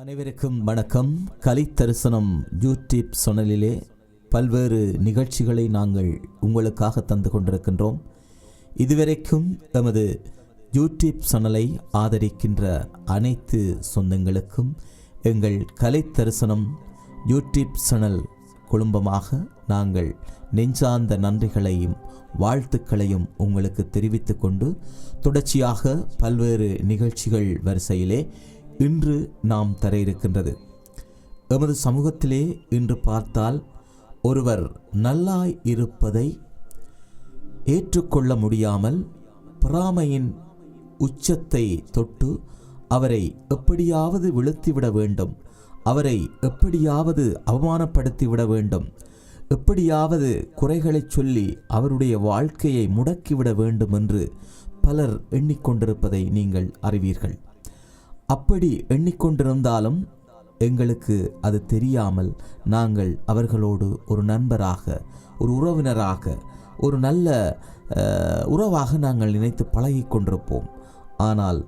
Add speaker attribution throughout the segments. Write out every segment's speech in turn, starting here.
Speaker 1: அனைவருக்கும் வணக்கம். கலித்தரிசனம் யூடியூப் சொனலிலே பல்வேறு நிகழ்ச்சிகளை நாங்கள் உங்களுக்காக தந்து கொண்டிருக்கின்றோம். இதுவரைக்கும் எமது யூடியூப் சேனலை ஆதரிக்கின்ற அனைத்து சொந்தங்களுக்கும் எங்கள் கலைத்தரிசனம் யூடியூப் சேனல் குடும்பமாக நாங்கள் நெஞ்சார்ந்த நன்றிகளையும் வாழ்த்துக்களையும் உங்களுக்கு தெரிவித்து கொண்டு தொடர்ச்சியாக பல்வேறு நிகழ்ச்சிகள் வரிசையிலே இன்று நாம் தர இருக்கின்றது எமது சமூகத்திலே இன்று பார்த்தால் ஒருவர் நல்லாய் இருப்பதை ஏற்றுக்கொள்ள முடியாமல் பொறாமையின் உச்சத்தை தொட்டு அவரை எப்படியாவது விழுத்திவிட வேண்டும். அவரை எப்படியாவது அவமானப்படுத்திவிட வேண்டும். எப்படியாவது குறைகளைச் சொல்லி அவருடைய வாழ்க்கையை முடக்கிவிட வேண்டும் என்று பலர் எண்ணிக்கொண்டிருப்பதை நீங்கள் அறிவீர்கள். அப்படி எண்ணிக்கொண்டிருந்தாலும் எங்களுக்கு அது தெரியாமல் நாங்கள் அவர்களோடு ஒரு நண்பராக ஒரு உறவினராக ஒரு நல்ல உறவாக நாங்கள் நினைத்து பழகி கொண்டிருப்போம். ஆனால்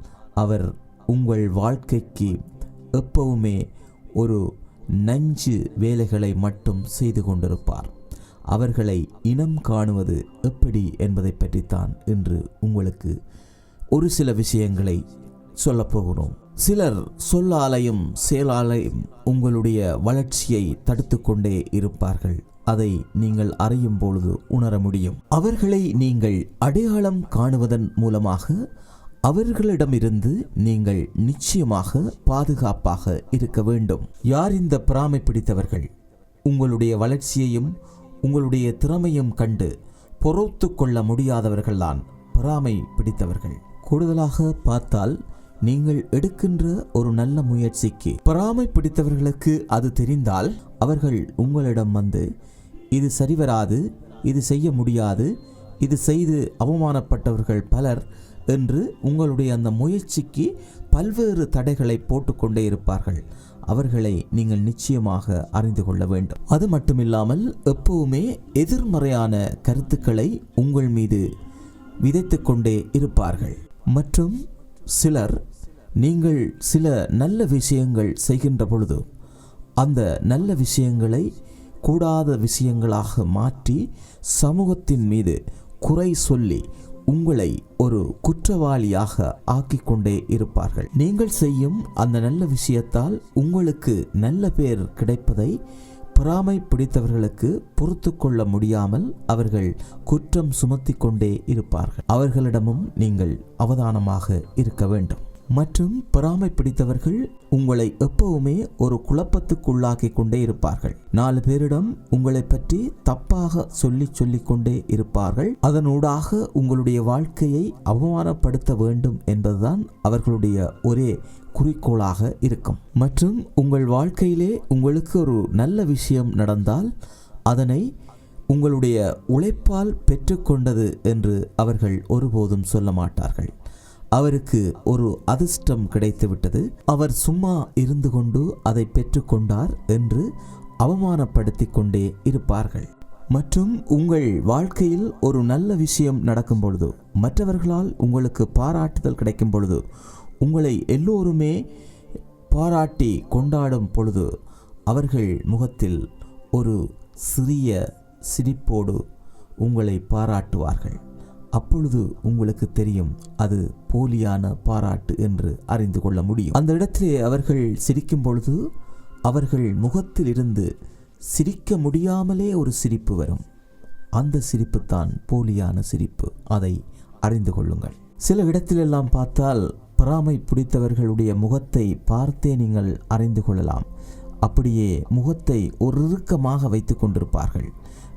Speaker 1: அவர் உங்கள் வாழ்க்கைக்கு எப்பவுமே ஒரு நஞ்சு வேலைகளை மட்டும் செய்து கொண்டிருப்பார். அவர்களை இனம் காணுவது எப்படி என்பதை பற்றித்தான் இன்று உங்களுக்கு ஒரு சில விஷயங்களை சொல்லப்போகிறோம் சிலர் சொல்லாலையும் செயலாலையும் உங்களுடைய வளர்ச்சியை தடுத்து கொண்டே இருப்பார்கள். அதை நீங்கள் அறியும் பொழுது உணர முடியும். அவர்களை நீங்கள் அடையாளம் காணுவதன் மூலமாக அவர்களிடமிருந்து நீங்கள் நிச்சயமாக பாதுகாப்பாக இருக்க வேண்டும். யார் இந்த பிராமை பிடித்தவர்கள்? உங்களுடைய வளர்ச்சியையும் உங்களுடைய திறமையும் கண்டு பொறுத்து கொள்ள முடியாதவர்கள்தான் பொறாமை பிடித்தவர்கள். கூடுதலாக பார்த்தால் நீங்கள் எடுக்கின்ற ஒரு நல்ல முயற்சிக்கு பொறாமை பிடித்தவர்களுக்கு அது தெரிந்தால் அவர்கள் உங்களிடம் வந்து இது சரிவராது இது செய்ய முடியாது இது செய்து அவமானப்பட்டவர்கள் பலர் என்று உங்களுடைய அந்த முயற்சிக்கு பல்வேறு தடைகளை போட்டுக்கொண்டே இருப்பார்கள். அவர்களை நீங்கள் நிச்சயமாக அறிந்து கொள்ள வேண்டும். அது மட்டுமில்லாமல் எப்பவுமே எதிர்மறையான கருத்துக்களை உங்கள் மீது விதைத்து கொண்டே இருப்பார்கள். மற்றும் சிலர் நீங்கள் சில நல்ல விஷயங்கள் செய்கின்ற பொழுது அந்த நல்ல விஷயங்களை கூடாத விஷயங்களாக மாற்றி சமூகத்தின் மீது குறை சொல்லி உங்களை ஒரு குற்றவாளியாக ஆக்கிக்கொண்டே இருப்பார்கள். நீங்கள் செய்யும் அந்த நல்ல விஷயத்தால் உங்களுக்கு நல்ல பேர் கிடைப்பதை பொறாமை பிடித்தவர்களுக்கு பொறுத்து கொள்ள முடியாமல் அவர்கள் குற்றம் சுமத்தி கொண்டே இருப்பார்கள். அவர்களிடமும் நீங்கள் அவதானமாக இருக்க வேண்டும். மற்றும் பொறாமை பிடித்தவர்கள் உங்களை எப்பவுமே ஒரு குழப்பத்துக்குள்ளாக்கி கொண்டே இருப்பார்கள். நாலு பேரிடம் உங்களை பற்றி தப்பாக சொல்லி சொல்லிக் கொண்டே இருப்பார்கள். அதனூடாக உங்களுடைய வாழ்க்கையை அவமானப்படுத்த வேண்டும் என்பதுதான் அவர்களுடைய ஒரே குறிக்கோளாக இருக்கும். மற்றும் உங்கள் வாழ்க்கையிலே உங்களுக்கு ஒரு நல்ல விஷயம் நடந்தால் அதனை உங்களுடைய உழைப்பால் பெற்றுக்கொண்டது என்று அவர்கள் ஒருபோதும் சொல்ல மாட்டார்கள். அவருக்கு ஒரு அதிர்ஷ்டம் கிடைத்துவிட்டது. அவர் சும்மா இருந்து கொண்டு அதை பெற்றுக்கொண்டார் என்று அவமானப்படுத்தி கொண்டே இருப்பார்கள். மற்றும் உங்கள் வாழ்க்கையில் ஒரு நல்ல விஷயம் நடக்கும் பொழுது மற்றவர்களால் உங்களுக்கு பாராட்டுதல் கிடைக்கும் பொழுது உங்களை எல்லோருமே பாராட்டி கொண்டாடும் பொழுது அவர்கள் முகத்தில் ஒரு சிறிய சிரிப்போடு உங்களை பாராட்டுவார்கள். அப்பொழுது உங்களுக்கு தெரியும் அது போலியான பாராட்டு என்று அறிந்து கொள்ள முடியும். அந்த இடத்திலே அவர்கள் சிரிக்கும் பொழுது அவர்கள் முகத்தில் இருந்து சிரிக்க முடியாமலே ஒரு சிரிப்பு வரும். அந்த சிரிப்பு தான் போலியான சிரிப்பு. அதை அறிந்து கொள்ளுங்கள். சில இடத்திலெல்லாம் பார்த்தால் பொறாமை பிடித்தவர்களுடைய முகத்தை பார்த்தே நீங்கள் அறிந்து கொள்ளலாம். அப்படியே முகத்தை ஒரு இறுக்கமாக வைத்து கொண்டிருப்பார்கள்.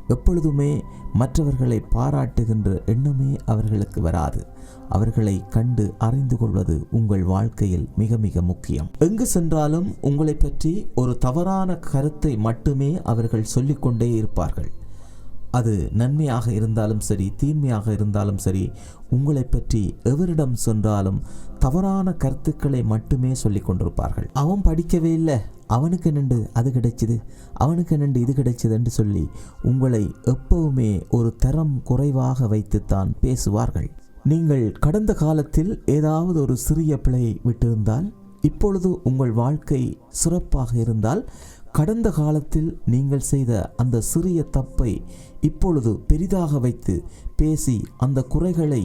Speaker 1: எப்பொழுதுமே மற்றவர்களை பாராட்டுகின்ற எண்ணமே அவர்களுக்கு வராது. அவர்களை கண்டு அறிந்து கொள்வது உங்கள் வாழ்க்கையில் மிக மிக முக்கியம். எங்கு சென்றாலும் உங்களை பற்றி ஒரு தவறான கருத்தை மட்டுமே அவர்கள் சொல்லிக்கொண்டே இருப்பார்கள். அது நன்மையாக இருந்தாலும் சரி தீமையாக இருந்தாலும் சரி உங்களை பற்றி எவரிடம் சென்றாலும் தவறான கருத்துக்களை மட்டுமே சொல்லி கொண்டிருப்பார்கள். அவன் படிக்கவே இல்லை அவனுக்கு நின்று அது கிடைச்சிது அவனுக்கு நின்று இது கிடைச்சது என்று சொல்லி உங்களை எப்பவுமே ஒரு தரம் குறைவாக வைத்துத்தான் பேசுவார்கள். நீங்கள் கடந்த காலத்தில் ஏதாவது ஒரு சிறிய பிழையை விட்டிருந்தால் இப்பொழுது உங்கள் வாழ்க்கை சிறப்பாக இருந்தால் கடந்த காலத்தில் நீங்கள் செய்த அந்த சிறிய தப்பை இப்பொழுது பெரிதாக வைத்து பேசி அந்த குறைகளை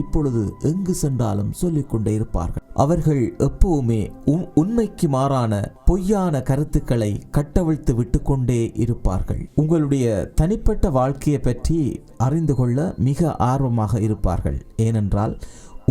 Speaker 1: இப்பொழுது எங்கு சென்றாலும் சொல்லிக்கொண்டே இருப்பார்கள். அவர்கள் எப்பவுமே உண்மைக்கு மாறான பொய்யான கருத்துக்களை கட்டவிழ்த்து விட்டுக்கொண்டே இருப்பார்கள். உங்களுடைய தனிப்பட்ட வாழ்க்கையை பற்றி அறிந்து கொள்ள மிக ஆர்வமாக இருப்பார்கள். ஏனென்றால்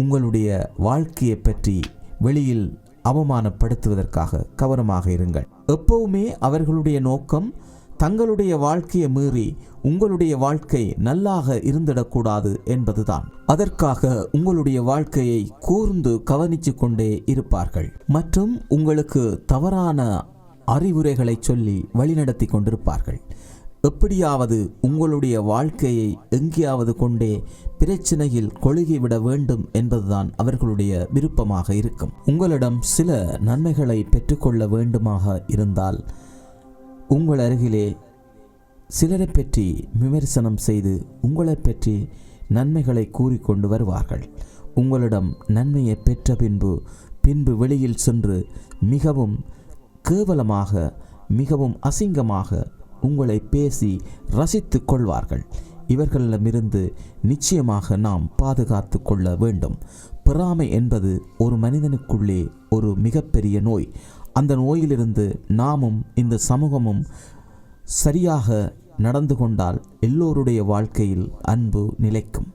Speaker 1: உங்களுடைய வாழ்க்கையை பற்றி வெளியில் அவமானப்படுத்துவதற்காக கவனமாக இருங்கள். எப்பவுமே அவர்களுடைய நோக்கம் தங்களுடைய வாழ்க்கையை மீறி உங்களுடைய வாழ்க்கை நல்லாக இருந்திடக்கூடாது என்பதுதான். அதற்காக உங்களுடைய வாழ்க்கையை கூர்ந்து கவனித்து கொண்டே இருப்பார்கள். மற்றும் உங்களுக்கு தவறான அறிவுரைகளை சொல்லி வழிநடத்தி கொண்டிருப்பார்கள். எப்படியாவது உங்களுடைய வாழ்க்கையை எங்கேயாவது கொண்டே பிரச்சனையில் கொழுகிவிட வேண்டும் என்பதுதான் அவர்களுடைய விருப்பமாக இருக்கும். உங்களிடம் சில நன்மைகளை பெற்றுக்கொள்ள வேண்டுமாக இருந்தால் உங்கள் அருகிலே சிலரை பற்றி விமர்சனம் செய்து உங்களை பற்றி நன்மைகளை கூறிக்கொண்டு வருவார்கள். உங்களிடம் நன்மையை பெற்ற பின்பு பின்பு வெளியில் சென்று மிகவும் கேவலமாக மிகவும் அசிங்கமாக உங்களை பேசி ரசித்து கொள்வார்கள். இவர்களிடமிருந்து நிச்சயமாக நாம் பாதுகாத்து கொள்ள வேண்டும். பொறாமை என்பது ஒரு மனிதனுக்குள்ளே ஒரு மிகப்பெரிய நோய். அந்த நோயிலிருந்து நாமும் இந்த சமூகமும் சரியாக நடந்து கொண்டால் எல்லோருடைய வாழ்க்கையில் அன்பு நிலைக்கும்.